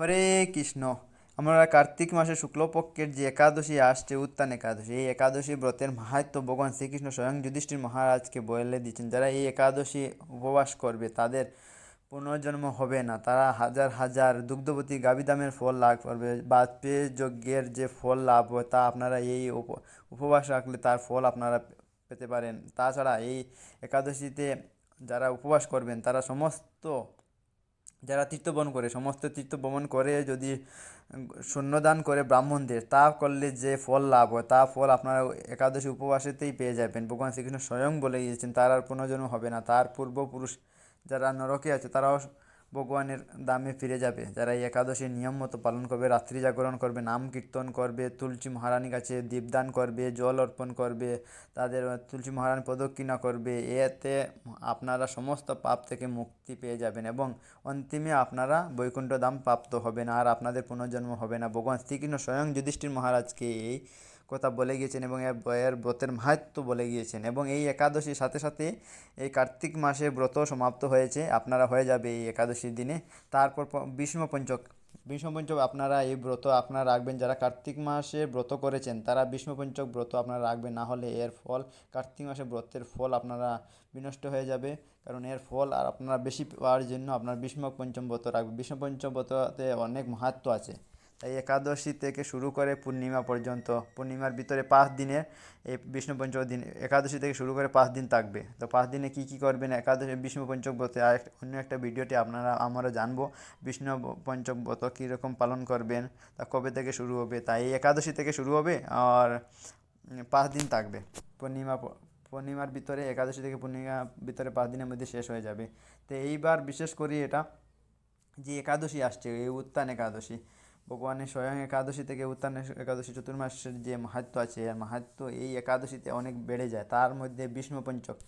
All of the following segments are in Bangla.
হরে কৃষ্ণ। আমরা কার্তিক মাসের শুক্লপক্ষের যে একাদশী আসছে, উত্তান একাদশী, এই একাদশী ব্রতের মাহাত্ম ভগবান শ্রীকৃষ্ণ স্বয়ং যুধিষ্ঠির মহারাজকে বলে দিচ্ছেন যারা এই একাদশী উপবাস করবে, তাদের পুনর্জন্ম হবে না। তারা হাজার হাজার দুগ্ধবতী গাবিদামের ফল লাভ করবে, বাজপেয়ী যজ্ঞের যে ফল লাভ হয় তা আপনারা এই উপ- উপবাস রাখলে তার ফল আপনারা পেতে পারেন। তাছাড়া এই একাদশীতে যারা উপবাস করবেন, তারা সমস্ত যারা তীর্থবন করে, সমস্ত তীর্থভ্রমণ করে যদি শূন্যদান করে ব্রাহ্মণদের, তা করলে যে ফল লাভ হয়, তা ফল আপনারা একাদশী উপবাসেতেই পেয়ে যাবেন। ভগবান শ্রীকৃষ্ণ স্বয়ং বলে গিয়েছেন, তার আর পুনর্জন্ম হবে না। তার পূর্বপুরুষ যারা নরকে আছে, তারাও ভগবানের দামে ফিরে যাবে। যারা এই একাদশীর নিয়ম মতো পালন করবে, রাত্রি জাগরণ করবে, নাম কীর্তন করবে, তুলসী মহারানীর কাছে দীপদান করবে, জল অর্পণ করবে, তাদের তুলসী মহারানী প্রদক্ষিণা করবে, এতে আপনারা সমস্ত পাপ থেকে মুক্তি পেয়ে যাবেন এবং অন্তিমে আপনারা বৈকুণ্ঠ ধাম প্রাপ্ত হবেন আর আপনাদের পুনর্জন্ম হবে না। ভগবান শ্রীকৃষ্ণ স্বয়ং যুধিষ্ঠির মহারাজকে এই কথা বলে গিয়েছেন এবং এর ব্রতের মাহাত্ম বলে গিয়েছেন এবং এই একাদশীর সাথে সাথে এই কার্তিক মাসে ব্রত সমাপ্ত হয়েছে, আপনারা হয়ে যাবে এই একাদশীর দিনে। তারপর ভীষ্ম পঞ্চক ভীষ্ম পঞ্চক আপনারা এই ব্রত আপনারা রাখবেন। যারা কার্তিক মাসে ব্রত করেছেন, তারা ভীষ্ম পঞ্চক ব্রত আপনারা রাখবেন, না হলে এর ফল, কার্তিক মাসে ব্রতের ফল আপনারা বিনষ্ট হয়ে যাবে। কারণ এর ফল আর আপনারা বেশি পাওয়ার জন্য আপনার ভীষ্ম পঞ্চম ব্রত রাখবেন। ভীষ্ম পঞ্চম ব্রততে অনেক মাহাত্ম্য আছে। তাই একাদশী থেকে শুরু করে পূর্ণিমা পর্যন্ত, পূর্ণিমার ভিতরে পাঁচ দিনের, এই বিষ্ণু পঞ্চক দিন, একাদশী থেকে শুরু করে পাঁচ দিন থাকবে। তো পাঁচ দিনে কী কী করবেন? একাদশী, বিষ্ণু পঞ্চক ব্রতে আর অন্য একটা ভিডিওতে আপনারা, আমরা জানব বিষ্ণু পঞ্চক ব্রত কীরকম পালন করবেন, তা কবে থেকে শুরু হবে তাই এই একাদশী থেকে শুরু হবে, আর পাঁচ দিন থাকবে। পূর্ণিমা পূর্ণিমার ভিতরে, একাদশী থেকে পূর্ণিমা ভিতরে পাঁচ দিনের মধ্যে শেষ হয়ে যাবে। তো এইবার বিশেষ করে এটা যে একাদশী আসছে, এই উত্তান একাদশী ভগবানের স্বয়ং একাদশী থেকে উত্তান একাদশী চতুর্মাসের যে মাহাত্ম আছে, আর মাহাত্ম এই একাদশীতে অনেক বেড়ে যায়। তার মধ্যে বিষ্ণু পঞ্চক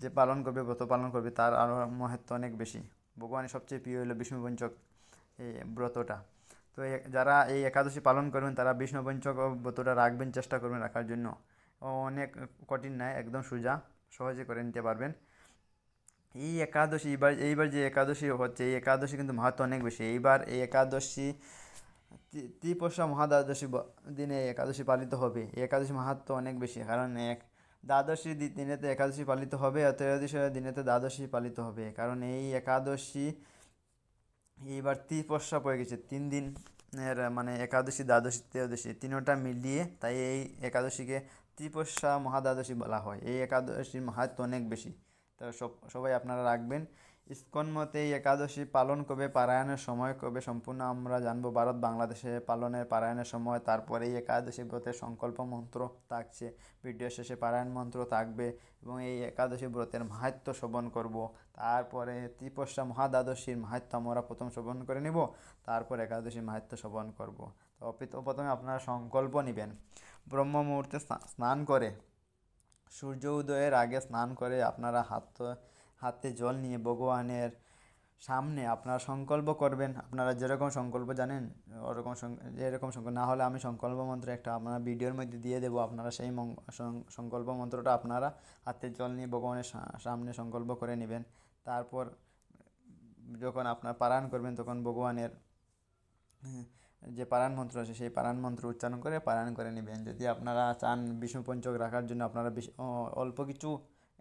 যে পালন করবে, ব্রত পালন করবে, তার আরও মাহাত্ম অনেক বেশি। ভগবানের সবচেয়ে প্রিয় হলো বিষ্ণু পঞ্চক এই ব্রতটা। তো যারা এই একাদশী পালন করবেন, তারা বিষ্ণু পঞ্চক ব্রতটা রাখবেন চেষ্টা করবেন রাখার জন্য। অনেক কঠিন নয় একদম সোজা, সহজে করে নিতে পারবেন। এই একাদশী, এইবার এইবার যে একাদশী হচ্ছে, এই একাদশী কিন্তু মাহাত্ম অনেক বেশি। এইবার এই একাদশী তি- ত্রিপোষা মহাদ্বাদশী দিনে একাদশী পালিত হবে। একাদশী মাহাত্ম অনেক বেশি, কারণ এক দ্বাদশী দিনেতে একাদশী পালিত হবে আর ত্রয়োদশী দিনেতে দ্বাদশী পালিত হবে। কারণ এই একাদশী, এইবার ত্রিপোষা পড়ে গেছে, তিন দিন এর মানে একাদশী, দ্বাদশী, ত্রয়োদশী, তিনোটা মিলিয়ে তাই এই একাদশীকে ত্রিপোষা মহাদ্বাদশী বলা হয়। এই একাদশীর মাহাত্ম অনেক বেশি। তো সব, সবাই আপনারা রাখবেন। ইস্কন মতে এই একাদশী পালন কবে, পারায়ণের সময় কবে সম্পূর্ণ আমরা জানব। ভারত বাংলাদেশে পালনের পারায়ণের সময় তারপরে এই একাদশী ব্রতের সংকল্প মন্ত্র থাকছে। ভিডিও শেষে পারায়ণ মন্ত্র থাকবে এবং এই একাদশী ব্রতের মাহাত্ম শ্রবণ করব। তারপরে ত্রিপোষা মহাদ্বাদশীর মাহাত্ম আমরা প্রথম শ্রবণ করে নিব। তারপর একাদশী মাহাত্ম শ্রবণ করব। তো প্রথমে আপনারা সংকল্প নেবেন। ব্রহ্ম মুহূর্তে স্নান করে, সূর্য উদয়ের আগে স্নান করে আপনারা হাত হাতে জল নিয়ে ভগবানের সামনে আপনারা সংকল্প করবেন। আপনারা যেরকম সংকল্প জানেন ওরকম যেরকম সংকল্প না হলে আমি সংকল্প মন্ত্র একটা আপনারা ভিডিওর মধ্যে দিয়ে দেবো। আপনারা সেই সংকল্প মন্ত্রটা আপনারা হাতে জল নিয়ে ভগবানের সামনে সংকল্প করে নেবেন। তারপর যখন আপনার পারায়ণ করবেন তখন ভগবানের হ্যাঁ, যে পারায়ণ মন্ত্র আছে সেই পারায়ণ মন্ত্র উচ্চারণ করে পারায়ণ করে নেবেন। যদি আপনারা চান বিষ্ণু পঞ্চক রাখার জন্য আপনারা অল্প কিছু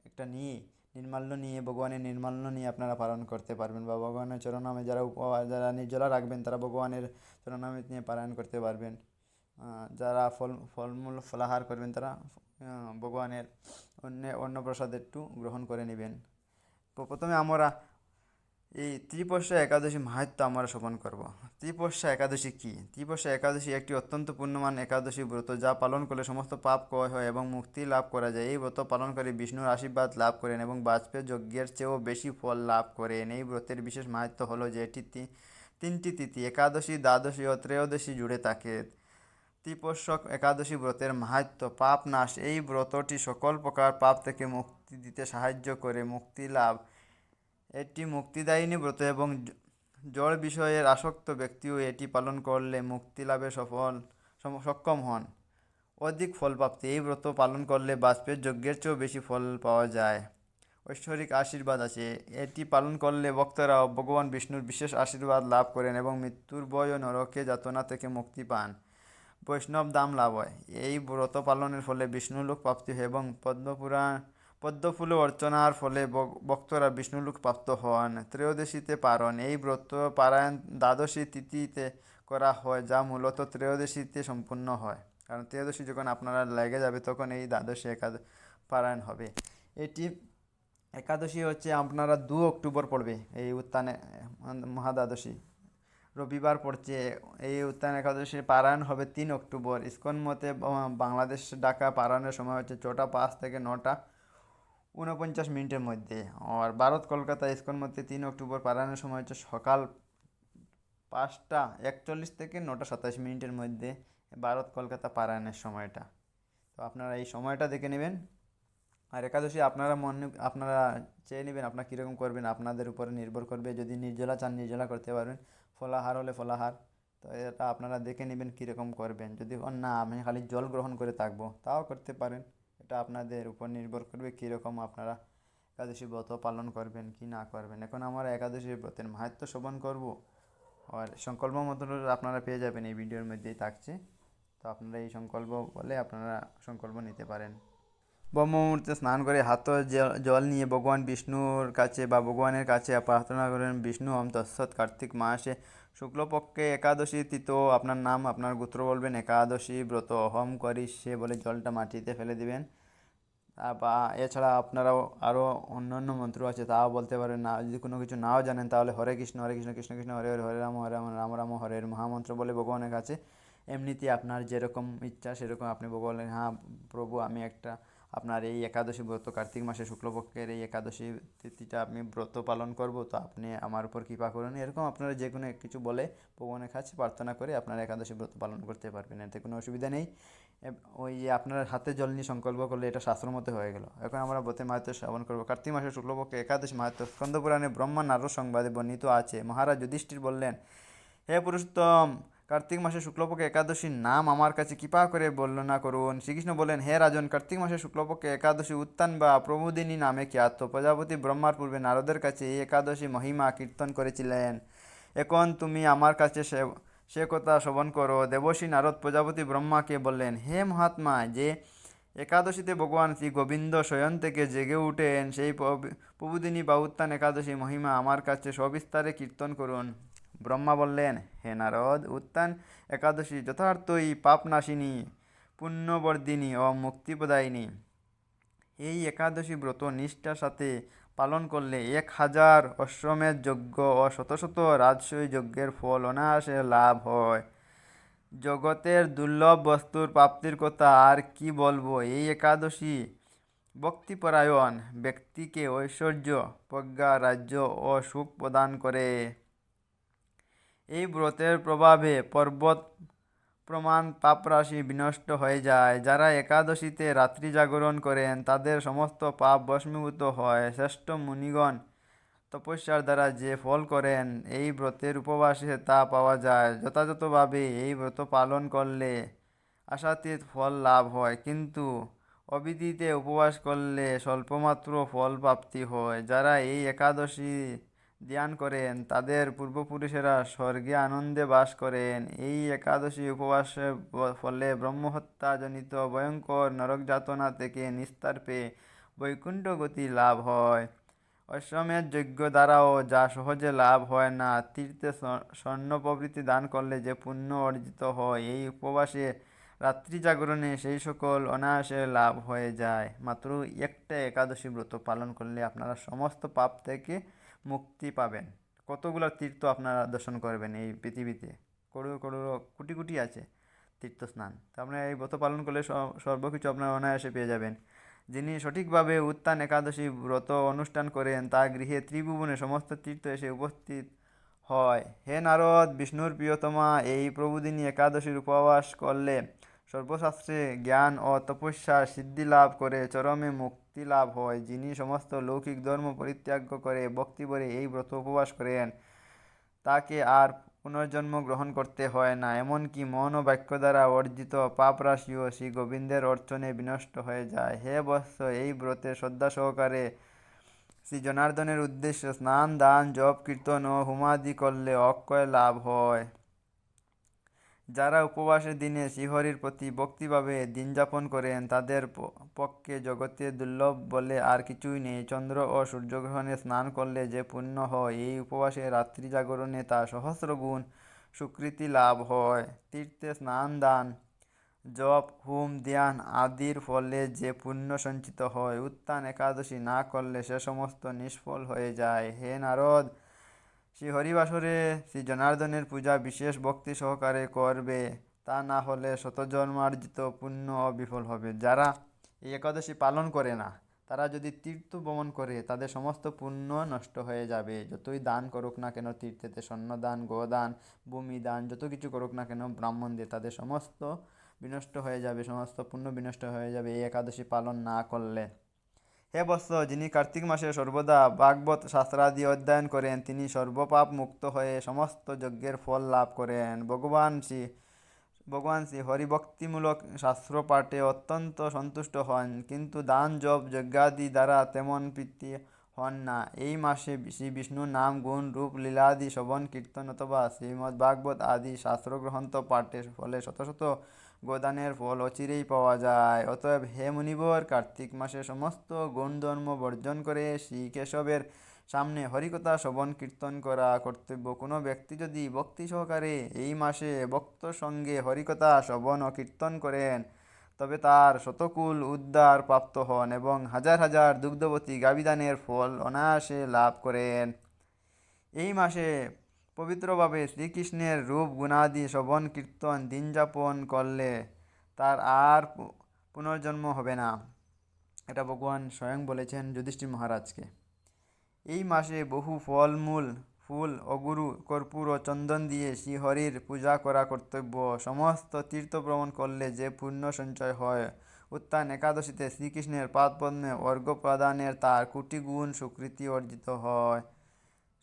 একটা নিয়ে নির্মাল্য নিয়ে, ভগবানের নির্মাল্য নিয়ে আপনারা পালন করতে পারবেন বা ভগবানের চরণামে যারা উপবাস, যারা নির্জলা রাখবেন, তারা ভগবানের চরণামে নিয়ে পারায়ণ করতে পারবেন। যারা ফল, ফলমূল, ফলাহার করবেন, তারা ভগবানের অন্য অন্নপ্রসাদ একটু গ্রহণ করে নেবেন। তো প্রথমে আমরা এই ত্রিপোষা একাদশী মাহাত্ম আমরা শ্রবণ করব। ত্রিপোষা একাদশী কি? ত্রিপোষা একাদশী একটি অত্যন্ত পূর্ণমান একাদশী ব্রত যা পালন করলে সমস্ত পাপ ক্ষয় হয় এবং মুক্তি লাভ করা যায়। এই ব্রত পালন করে বিষ্ণুর আশীর্বাদ লাভ করেন এবং বাজপেয়ী যজ্ঞের চেয়েও বেশি ফল লাভ করেন। এই ব্রতের বিশেষ মাহাত্ম হলো যে এটি তিনটি তিথি, একাদশী, দ্বাদশী ও ত্রয়োদশী জুড়ে থাকে। ত্রিপোষক একাদশী ব্রতের মাহাত্ম পাপ নাশ। এই ব্রতটি সকল প্রকার পাপ থেকে মুক্তি দিতে সাহায্য করে, মুক্তি লাভ এটি মুক্তিদায়িনী ব্রত এবং জড় বিষয়ের আসক্ত ব্যক্তিও এটি পালন করলে মুক্তি লাভে সফল সক্ষম হন। অধিক ফল প্রাপ্তি এই ব্রত পালন করলে বাষ্পের যজ্ঞের চেয়েও বেশি ফল পাওয়া যায়। ঐশ্বরিক আশীর্বাদ আছে। এটি পালন করলে ভক্তরা ভগবান বিষ্ণুর বিশেষ আশীর্বাদ লাভ করেন এবং মৃত্যুর বয় ও নরকে যাতনা থেকে মুক্তি পান। বৈষ্ণব দাম লাভ হয়। এই ব্রত পালনের ফলে বিষ্ণুলোক প্রাপ্তি হয় এবং পদ্মপুরাণ পদ্মফুল অর্চনার ফলে ভক- ভক্তরা বিষ্ণুলোক প্রাপ্ত হন। ত্রয়োদশীতে পারণ। এই ব্রত পারায়ণ দ্বাদশী তিথিতে করা হয়, যা মূলত ত্রয়োদশীতে সম্পূর্ণ হয়। কারণ ত্রয়োদশী যখন আপনারা লেগে যাবে, তখন এই দ্বাদশী একাদ পারায়ণ হবে। এটি একাদশী হচ্ছে আপনারা দু অক্টোবর পড়বে, এই উত্থানে মহাদ্বাদশী। রবিবার পড়ছে, এই উত্থান একাদশী পারায়ণ হবে তিন অক্টোবর। ইস্কন মতে বাংলাদেশ ঢাকা পারায়ণের সময় হচ্ছে ছটা পাঁচ থেকে নটা ঊনপঞ্চাশ মিনিটের মধ্যে। আর ভারত, কলকাতা, ইস্কন মধ্যে তিন অক্টোবর পারায়ণের সময় হচ্ছে সকাল পাঁচটা একচল্লিশ থেকে নটা সাতাশ মিনিটের মধ্যে ভারত, কলকাতা পারায়ণের সময়টা। তো আপনারা এই সময়টা দেখে নেবেন। আর একাদশী আপনারা মনে, আপনারা চেয়ে নেবেন আপনারা কীরকম করবেন, আপনাদের উপরে নির্ভর করবে। যদি নির্জলা চান, নির্জলা করতে পারবেন। ফলাহার হলে ফলাহার। তো এটা আপনারা দেখে নেবেন কীরকম করবেন। যদি না, আমি খালি জল গ্রহণ করে থাকব, তাও করতে পারেন। এটা আপনাদের উপর নির্ভর করবে কীরকম আপনারা একাদশী ব্রত পালন করবেন, কি না করবেন। এখন আমরা একাদশী ব্রতের মাহাত্ম শোভন করব। আর সংকল্প মতো আপনারা পেয়ে যাবেন এই ভিডিওর মধ্যেই থাকছে। তো আপনারা এই সংকল্প বলে আপনারা সংকল্প নিতে পারেন। ব্রহ্ম মুহূর্তে স্নান করে হাত জল- নিয়ে ভগবান বিষ্ণুর কাছে বা ভগবানের কাছে প্রার্থনা করেন, বিষ্ণু ওম তৎসৎ কার্তিক মাসে শুক্লপক্ষে একাদশী তিথ আপনার নাম, আপনার গোত্র বলবেন, একাদশী ব্রত অহম করি সে বলে জলটা মাটিতে ফেলে দিবেন। বা এছাড়া আপনারাও আরও অন্যান্য মন্ত্র আছে, তাও বলতে পারেন না। যদি কোনো কিছু নাও জানেন, তাহলে হরে কৃষ্ণ হরে কৃষ্ণ কৃষ্ণ কৃষ্ণ, হরে হরে হরে রাম হরে রাম রাম রাম, হরে হরে মহামন্ত্র বলে ভগবানের কাছে। এমনিতে আপনার যেরকম ইচ্ছা, সেরকম আপনি বলেন হ্যাঁ প্রভু, আমি একটা আপনার এই একাদশী ব্রত, কার্তিক মাসে শুক্লপক্ষের এই একাদশী তিথিটা আমি ব্রত পালন করব। তো আপনি আমার উপর কৃপা করুন। এরকম আপনারা যে কোনো কিছু বলে ভগবানের কাছে প্রার্থনা করে আপনারা একাদশী ব্রত পালন করতে পারবেন। এতে কোনো অসুবিধা নেই। ওই আপনার হাতে জল নিয়ে সংকল্প করলে এটা শাস্ত্র মতো হয়ে গেল। এখন আমরা ব্রতের মাহাত্ম শ্রবণ করব। কার্তিক মাসের শুক্লপক্ষে একাদশী মাহাত্ম স্কন্দপুরাণে ব্রহ্মা নারদ সংবাদে বর্ণিত আছে। মহারাজ যুধিষ্ঠির বললেন, হে পুরুষোত্তম কার্তিক মাসে শুক্লপক্ষে একাদশীর নাম আমার কাছে কৃপা করে বর্ণনা করুন শ্রীকৃষ্ণ বলেন, হে রাজন, কার্তিক মাসে শুক্লপক্ষে একাদশী উত্তান বা প্রবোদিনী নামে খ্যাত। প্রজাপতি ব্রহ্মার পূর্বে নারদের কাছে এই একাদশী মহিমা কীর্তন করেছিলেন। এখন তুমি আমার কাছে সে সে কথা শ্রবণ করো। দেবশ্রী নারদ প্রজাপতি ব্রহ্মাকে বললেন, হে মহাত্মা, যে একাদশীতে ভগবান শ্রী গোবিন্দ শয়ন থেকে জেগে উঠেন, সেই প্রভুদিনী বা উত্তান একাদশী মহিমা আমার কাছে সবিস্তারে কীর্তন করুন। ব্রহ্মা বললেন, হে নারদ, উত্তান একাদশী যথার্থই পাপনাশিনী, পুণ্যবর্ধিনী ও মুক্তিপ্রদায়িনী। এই একাদশী ব্রত নিষ্ঠার সাথে পালন করলে এক হাজার অশ্বমেধ যজ্ঞ ও শত শত রাজসই যজ্ঞের ফল অনায়াসে লাভ হয়। জগতের দুর্লভ বস্তুর প্রাপ্তির কথা আর কি বলব? এই একাদশী ভক্তিপরায়ণ ব্যক্তিকে ঐশ্বর্য, প্রজ্ঞা, রাজ্য ও সুখ প্রদান করে। এই ব্রতের প্রভাবে পর্বত প্রমাণ পাপরাশি বিনষ্ট হয়ে যায়। যারা একাদশীতে রাত্রি জাগরণ করেন, তাদের সমস্ত পাপ ভস্মীভূত হয়। শ্রেষ্ঠ মুনিগণ তপস্যার দ্বারা যে ফল করেন, এই ব্রতের উপবাসে তা পাওয়া যায়। যথাযথভাবে এই ব্রত পালন করলে আশাতীত ফল লাভ হয়, কিন্তু অবিধিতে উপবাস করলে স্বল্পমাত্র ফল প্রাপ্তি হয়। যারা এই একাদশী ধ্যান করেন, তাদের পূর্বপুরুষেরা স্বর্গে আনন্দে বাস করেন। এই একাদশী উপবাসের ফলে ব্রহ্মহত্যাজনিত ভয়ঙ্কর নরক যাতনা থেকে নিস্তার পেয়ে বৈকুণ্ঠ গতি লাভ হয়। অশ্বমেধ যজ্ঞ দ্বারাও যা সহজে লাভ হয় না, তীর্থে স্বর্ণ প্রভৃতি দান করলে যে পুণ্য অর্জিত হয়, এই উপবাসে রাত্রি জাগরণে সেই সকল অনায়াসে লাভ হয়ে যায়। মাত্র একটা একাদশী ব্রত পালন করলে আপনারা সমস্ত পাপ থেকে মুক্তি পাবেন। কতগুলো তীর্থ আপনারা দর্শন করবেন এই পৃথিবীতে? করো করো কোটি কোটি আছে তীর্থ স্নান তো আপনারা এই ব্রত পালন করলে সর্বকিছু আপনারা অনায়াসে পেয়ে যাবেন। যিনি সঠিকভাবে উত্থান একাদশী ব্রত অনুষ্ঠান করেন, তা গৃহে ত্রিভুবনে সমস্ত তীর্থ এসে উপস্থিত হয়। হে নারদ, বিষ্ণুর প্রিয়তমা, এই প্রভুদিনী একাদশীর উপবাস করলে সর্বশাস্ত্রে জ্ঞান ও তপস্যা সিদ্ধি লাভ করে চরমে মুক্তি লাভ হয়। যিনি সমস্ত লৌকিক ধর্ম পরিত্যাগ করে ভক্তি করে এই ব্রত উপবাস করেন, তাকে আর পুনর্জন্ম গ্রহণ করতে হয় না। এমনকি মন ও বাক্য দ্বারা অর্জিত পাপরাশিও শ্রী গোবিন্দের অর্চনে বিনষ্ট হয়ে যায়। হে বৎস, এই ব্রতে শ্রদ্ধা সহকারে শ্রী জনার্দনের উদ্দেশ্যে স্নান, দান, জপ, কীর্তন ও হুমাদি করলে অক্ষয় লাভ হয়। যারা উপবাসের দিনে শিহরির প্রতি ভক্তিভাবে দিনযাপন করেন, তাদের পক্ষে জগতে দুর্লভ বলে আর কিছুই নেই। চন্দ্র ও সূর্যগ্রহণে স্নান করলে যে পুণ্য হয়, এই উপবাসে রাত্রি জাগরণে তা সহস্র গুণ সুকৃতি লাভ হয়। তীর্থে স্নান, দান, জপ, হুম, ধ্যান আদির ফলে যে পুণ্য সঞ্চিত হয়। উত্থান একাদশী না করলে সে সমস্ত নিষ্ফল হয়ে যায়। হে নারদ শ্রী হরিবাসরে শ্রী জনার্দনের পূজা বিশেষ ভক্তি সহকারে করবে, তা না হলে শতজন্মার্জিত পুণ্য বিফল হবে। যারা এই একাদশী পালন করে না, তারা যদি তীর্থ ভ্রমণ করে, তাদের সমস্ত পুণ্য নষ্ট হয়ে যাবে। যতই দান করুক না কেন তীর্থেতে স্বর্ণদান, গোদান ভূমি দান যত কিছু করুক না কেন ব্রাহ্মণ দিয়ে তাদের সমস্ত বিনষ্ট হয়ে যাবে, সমস্ত পুণ্য বিনষ্ট হয়ে যাবে। এই একাদশী পালন না করলে হে বৎস যিনি কার্তিক মাসে সর্বদা ভাগবত শাস্ত্রাদি অধ্যয়ন করেন, তিনি সর্বপাপ মুক্ত হয়ে সমস্ত যজ্ঞের ফল লাভ করেন। ভগবান শ্রী ভগবান শ্রী হরিভক্তিমূলক শাস্ত্র পাঠে অত্যন্ত সন্তুষ্ট হন। কিন্তু দান, জপ, যজ্ঞাদি দ্বারা তেমন প্রীতি হন না। এই মাসে শ্রী বিষ্ণুর নাম, গুণ, রূপ লীলাদি শ্রবণ, কীর্তন অথবা শ্রীমদ্ ভাগবত আদি শাস্ত্রগ্রন্থ পাঠের ফলে শত শত গোদানের ফল অচিরেই পাওয়া যায়। অতএব হে মুনিবর, কার্তিক মাসে সমস্ত গুণধর্ম বর্জন করে শ্রী কেশবের সামনে হরিকথা, শ্রবণ, কীর্তন করা কর্তব্য। কোনো ব্যক্তি যদি ভক্তি সহকারে এই মাসে ভক্ত সঙ্গে হরিকথা, শ্রবণ ও কীর্তন করেন তবে তার শতকুল উদ্ধার প্রাপ্ত হন এবং হাজার হাজার দুগ্ধবতী গাবিদানের ফল অনায়াসে লাভ করেন। এই মাসে পবিত্রভাবে শ্রীকৃষ্ণের রূপ গুণাদি শ্রবণ কীর্তন দিনযাপন করলে তার আর পুনর্জন্ম হবে না, এটা ভগবান স্বয়ং বলেছেন যুধিষ্ঠির মহারাজকে। এই মাসে বহু ফলমূল ফুল অগুরু কর্পূর ও চন্দন দিয়ে শ্রীহরির পূজা করা কর্তব্য। সমস্ত তীর্থ ভ্রমণ করলে যে পুণ্য সঞ্চয় হয়, উত্থান একাদশীতে শ্রীকৃষ্ণের পাদপদ্মে অর্ঘ্য প্রদানের তার কোটি গুণ স্বীকৃতি অর্জিত হয়।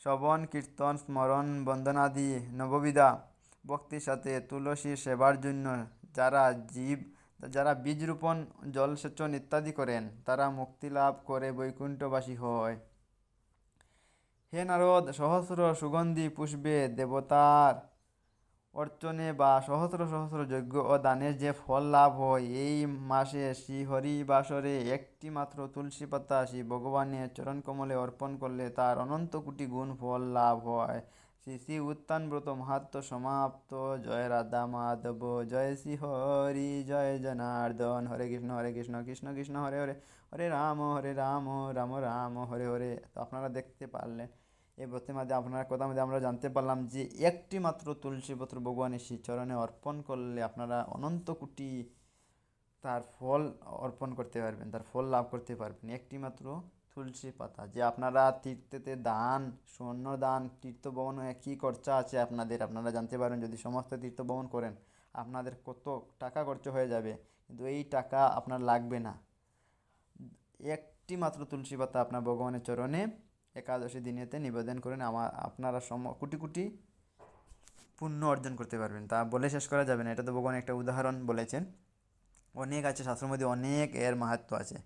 শ্রবণ, কীর্তন, স্মরণ, বন্দনাদি, নববিধা, ভক্তির সাথে তুলসীর সেবার জন্য যারা জীব, যারা বীজ রোপণ জলসেচন ইত্যাদি করেন, তারা মুক্তি লাভ করে বৈকুণ্ঠবাসী হয়। হে নারদ, সহস্র সুগন্ধি পুষ্পে দেবতার অর্চনে বা সহস্র সহস্র যজ্ঞ ও দানের যে ফল লাভ হয়, এই মাসে শ্রী হরিবাসরে একটি মাত্র তুলসী পাতা শ্রী ভগবানের চরণ কমলে অর্পণ করলে তার অনন্ত কোটি গুণ ফল লাভ হয়। শ্রী শ্রী উত্থান ব্রত মাহাত্ম সমাপ্ত। জয় রাধা মাধব, জয় শ্রী হরি জয় জনার্দন। হরে কৃষ্ণ হরে কৃষ্ণ কৃষ্ণ কৃষ্ণ, হরে হরে। হরে রাম হরে রাম রাম রাম, হরে হরে। তো আপনারা দেখতে পারলেন। এই ব্রতের মধ্যে আপনার কথা মধ্যে আমরা জানতে পারলাম যে একটি মাত্র তুলসী পত্র ভগবানের শ্রী চরণে অর্পণ করলে আপনারা অনন্ত কোটি তার ফল অর্পণ করতে পারবেন, তার ফল লাভ করতে পারবেন। একটি মাত্র তুলসী পাতা যে আপনারা তীর্থেতে দান, স্বর্ণ দান, তীর্থ ভ্রমণে কী খরচা আছে আপনাদের? আপনারা জানতে পারবেন যদি সমস্ত তীর্থ ভ্রমণ করেন, আপনাদের কত টাকা খরচ হয়ে যাবে। কিন্তু এই টাকা আপনার লাগবে না। একটি মাত্র তুলসী পাতা আপনার ভগবানের চরণে একাদশী দিনেতে নিবেদন করেন আমার আপনারা সম কোটি কোটি পুণ্য অর্জন করতে পারবেন। তা বলে শেষ করা যাবে না। এটা তো ভগবান একটা উদাহরণ বলেছেন। অনেক আছে, শাস্ত্রের মধ্যে অনেক এর মাহাত্ম আছে।